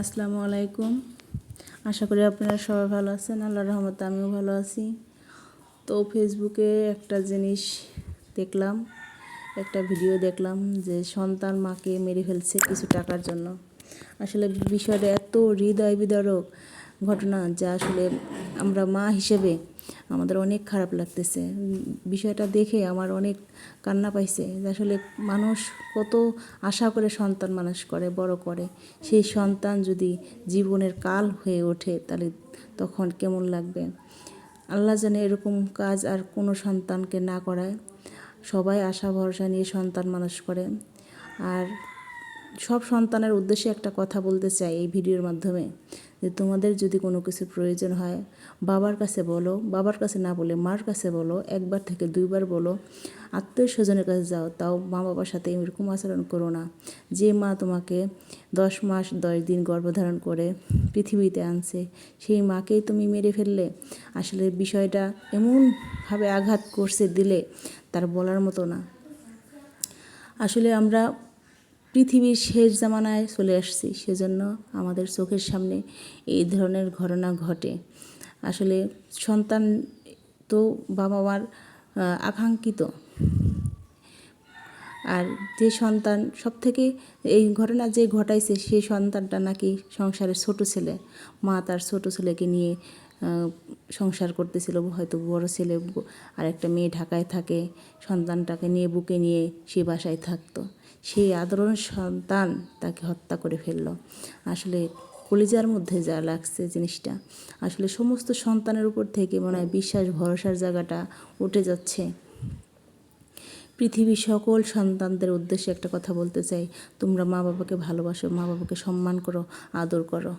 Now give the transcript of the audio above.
আসসালামু আলাইকুম। আশা করি আপনারা সবাই ভালো আছেন। আল্লাহ রহমতে আমিও ভালো আছি। তো ফেসবুকে একটা জিনিস দেখলাম, একটা ভিডিও দেখলাম যে সন্তান মাকে মেরে ফেলছে কিছু টাকার জন্য। আসলে বিষয়টা এত হৃদয় বিদারক ঘটনা যা আসলে আমরা মা হিসেবে আমাদের অনেক খারাপ লাগতেছে। বিষয়টা দেখে আমার অনেক কান্না পাইছে আসলে মানুষ কত আশা করে সন্তান মানুষ করে, বড় করে। সেই সন্তান যদি জীবনের কাল হয়ে ওঠে তাহলে তখন কেমন লাগবে? আল্লাহ জানে এরকম কাজ আর কোনো সন্তানকে না করায়। সবাই আশা ভরসা নিয়ে সন্তান মানুষ করে। আর সব সন্তানের উদ্দেশ্যে একটা কথা বলতে চাই এই ভিডিওর মাধ্যমে, যে তোমাদের যদি কোনো কিছু প্রয়োজন হয়, বাবার কাছে বলো, বাবার কাছে না বলে মার কাছে বলো, একবার থেকে দুইবার বলো, আত্মীয় স্বজনের কাছে যাও, তাও মা বাবার সাথে এরকম আচরণ করো না। যে মা তোমাকে দশ মাস, দশ দিন গর্ভধারণ করে পৃথিবীতে আনছে, সেই মাকেই তুমি মেরে ফেললে? আসলে বিষয়টা এমনভাবে আঘাত করছে দিলে তার বলার মতো না। আসলে আমরা পৃথিবীর শেষ জামানায় চলে আসছি, সেজন্য আমাদের চোখের সামনে এই ধরনের ঘটনা ঘটে। আসলে সন্তান তো বাবা মার আকাঙ্ক্ষিত। আর যে সন্তান সব থেকে এই ঘটনা যে ঘটাইছে সেই সন্তানটা নাকি সংসারের ছোট ছেলে। মা তার ছোট ছেলেকে নিয়ে সংসার করতেছিল, হয়তো বড় ছেলে, আর একটা মেয়ে ঢাকায় থাকে, সন্তানটাকে নিয়ে, বুকে নিয়ে সে বাসায় থাকতো। সেই আদরণ সন্তান তাকে হত্যা করে ফেলল। আসলে কলিজার মধ্যে যা লাগছে জিনিসটা। আসলে সমস্ত সন্তানের উপর থেকে মনে হয় বিশ্বাস, ভরসার জায়গাটা উঠে যাচ্ছে। পৃথিবীর সকল সন্তানদের উদ্দেশ্যে একটা কথা বলতে চাই। তোমরা মা বাবাকে ভালোবাসো মা বাবাকে সম্মান করো, আদর করো।